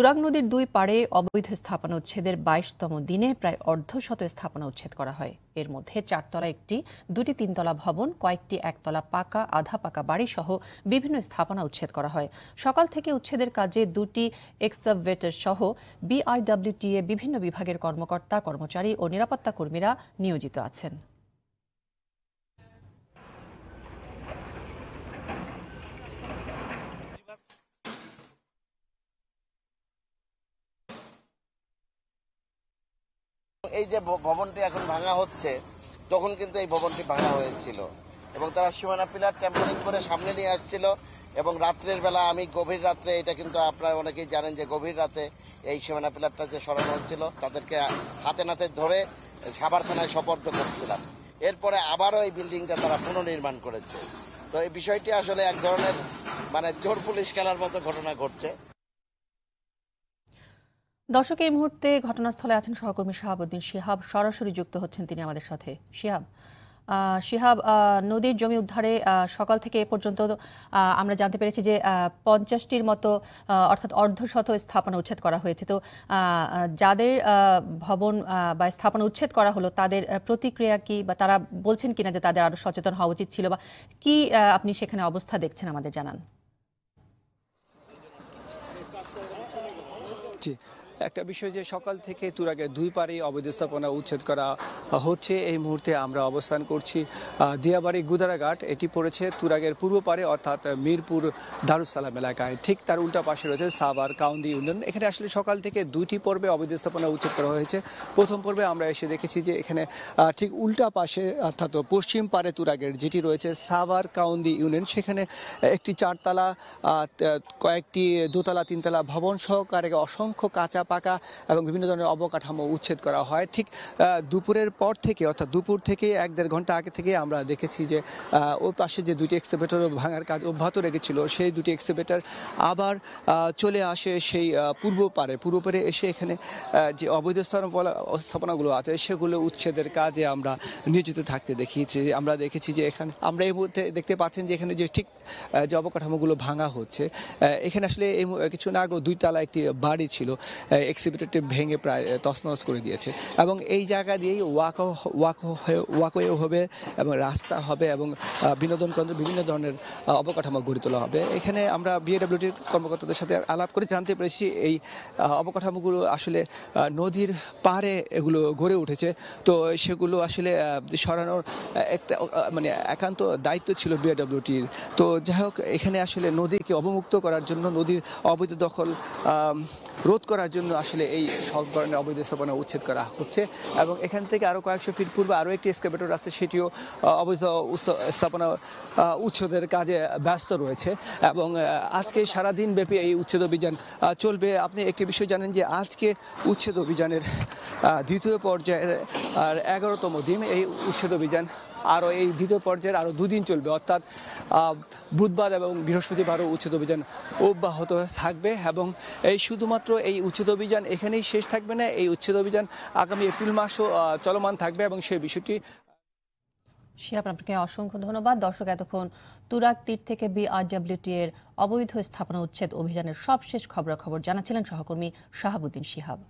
তুরাগ নদীর দুই পাড়ে অবৈধ স্থাপনা উচ্ছেদের বাইশতম দিনে প্রায় অর্ধশত স্থাপনা উচ্ছেদ করা হয়। এর মধ্যে চারতলা একটি, দুটি তিনতলা ভবন, কয়েকটি একতলা পাকা, আধা পাকা বাড়ি সহ বিভিন্ন স্থাপনা উচ্ছেদ করা হয়। সকাল থেকে উচ্ছেদের কাজে দুটি এক্সাভেটর সহ বিআইডব্লিউটিএ বিভিন্ন বিভাগের কর্মকর্তা, কর্মচারী ও নিরাপত্তা কর্মীরা নিয়োজিত আছেন। এই যে ভবনটি এখন ভাঙা হচ্ছে, তখন কিন্তু এই ভবনটি ভাঙা হয়েছিল। এবং তারা সীমানা পিলার টেম্পারিং করে সামনে নিয়ে আসছিল এবং রাত্রের বেলা আমি গভীর রাত্রে, এটা কিন্তু আপনারা অনেকেই জানেন যে গভীর রাতে এই সীমানা পিলারটা যে সরানো হচ্ছিল, তাদেরকে হাতে নাতে ধরে সাভার থানায় সপর্দ করছিলাম। এরপরে আবারও এই বিল্ডিংটা তারা পুনর্নির্মাণ করেছে। তো এই বিষয়টি আসলে এক ধরনের মানে জোর পুলিশ খেলার মতো ঘটনা ঘটছে। দর্শক, এই মুহূর্তে ঘটনাস্থলে আছেন সহকর্মী শাহাবুদ্দিন শিহাব। সরাসরি যুক্ত হচ্ছেন তিনি আমাদের সাথে। শিহাব শিহাব নদীর জমি উদ্ধারে সকাল থেকে এ পর্যন্ত আমরা জানতে পেরেছি যে পঞ্চাশটির মতো অর্থাৎ অর্ধশত স্থাপনা উচ্ছেদ করা হয়েছে। তো যাদের ভবন বা স্থাপনা উচ্ছেদ করা হলো, তাদের প্রতিক্রিয়া কি বা তারা বলছেন কিনা যে তাদের আরও সচেতন হওয়া উচিত ছিল বা কি আপনি সেখানে অবস্থা দেখছেন আমাদের জানান। একটা বিষয় যে সকাল থেকে তুরাগের দুই পারে অবৈধ স্থাপনা উচ্ছেদ করা হচ্ছে, এই মুহূর্তে আমরা অবস্থান করছি দিয়াবাড়ি গুদারাঘাট। এটি পড়েছে তুরাগের পূর্ব পারে, অর্থাৎ মিরপুর দারুসালাম এলাকায়। ঠিক তার উল্টা পাশে রয়েছে সাভার কাউন্দি ইউনিয়ন। এখানে আসলে সকাল থেকে দুইটি পর্বে অবৈধ স্থাপনা উচ্ছেদ করা হয়েছে। প্রথম পর্বে আমরা এসে দেখেছি যে এখানে ঠিক উল্টা পাশে, অর্থাৎ পশ্চিম পারে তুরাগের যেটি রয়েছে সাভার কাউন্দি ইউনিয়ন, সেখানে একটি চারতলা কয়েকটি দোতলা, তিনতলা ভবন সহকারে অসংখ্য কাঁচা পাকা এবং বিভিন্ন ধরনের অবকাঠামো উচ্ছেদ করা হয়। ঠিক দুপুরের পর থেকে, অর্থাৎ দুপুর থেকে এক দেড় ঘণ্টা আগে থেকে আমরা দেখেছি যে ওই পাশে যে দুটি এক্সিভেটর ভাঙার কাজ অব্যাহত রেখেছিল, সেই দুটি এক্সিভেটর আবার চলে আসে সেই পূর্ব পারে। পূর্ব পারে এসে এখানে যে অবৈধ স্থাপনা স্থাপনাগুলো আছে, সেগুলো উচ্ছেদের কাজে আমরা নিয়োজিত থাকতে দেখিয়েছি। আমরা দেখেছি যে এখানে, আমরা এই মুহূর্তে দেখতে পাচ্ছেন যে এখানে যে ঠিক যে অবকাঠামোগুলো ভাঙা হচ্ছে এখানে আসলে এই মু- কিছু না আগে দুই তলা একটি বাড়ি ছিল। এক্সিবিটরটি ভেঙে প্রায় তছনছ করে দিয়েছে। এবং এই জায়গা দিয়েই ওয়াক ওয়াক ওয়াকওয়ে হবে এবং রাস্তা হবে এবং বিনোদন কেন্দ্র বিভিন্ন ধরনের অবকাঠামো গড়ে তোলা হবে। এখানে আমরা বিএডব্লিউটির কর্মকর্তাদের সাথে আলাপ করে জানতে পেরেছি এই অবকাঠামোগুলো আসলে নদীর পাড়ে এগুলো গড়ে উঠেছে। তো সেগুলো আসলে সরানোর একটা মানে একান্ত দায়িত্ব ছিল বিএডব্লিউটির তো যাই হোক, এখানে আসলে নদীকে অবমুক্ত করার জন্য, নদীর অবৈধ দখল রোধ করার জন্য আসলে এই সব ধরনের অবৈধ স্থাপনা উচ্ছেদ করা হচ্ছে এবং এখান থেকে আরও কয়েকশো ফিট পূর্বে আরও একটি এক্সকেভেটর আছে, সেটিও অবৈধ স্থাপনা উচ্ছেদের কাজে ব্যস্ত রয়েছে এবং আজকে সারাদিন ব্যাপী এই উচ্ছেদ অভিযান চলবে। আপনি একটি বিষয় জানেন যে আজকে উচ্ছেদ অভিযানের দ্বিতীয় পর্যায়ের, আর এগারোতম দিন এই উচ্ছেদ অভিযান আরও এই দ্বিতীয় পর্যায়ের আরও দুদিন চলবে। অর্থাৎ বুধবার এবং বৃহস্পতিবারও উচ্ছেদ অভিযান অব্যাহত থাকবে এবং এই শুধুমাত্র এই উচ্ছেদ অভিযান এখানেই শেষ থাকবে না, এই উচ্ছেদ অভিযান আগামী এপ্রিল মাসও চলমান থাকবে এবং সেই বিষয়টি শিহাব আপনাকে অসংখ্য ধন্যবাদ। দর্শক, এতক্ষণ তুরাক তীর থেকে বিআরডব্লিউটি এর অবৈধ স্থাপনা উচ্ছেদ অভিযানের সবশেষ খবরাখবর জানাচ্ছিলেন সহকর্মী শাহাবুদ্দিন শিহাব।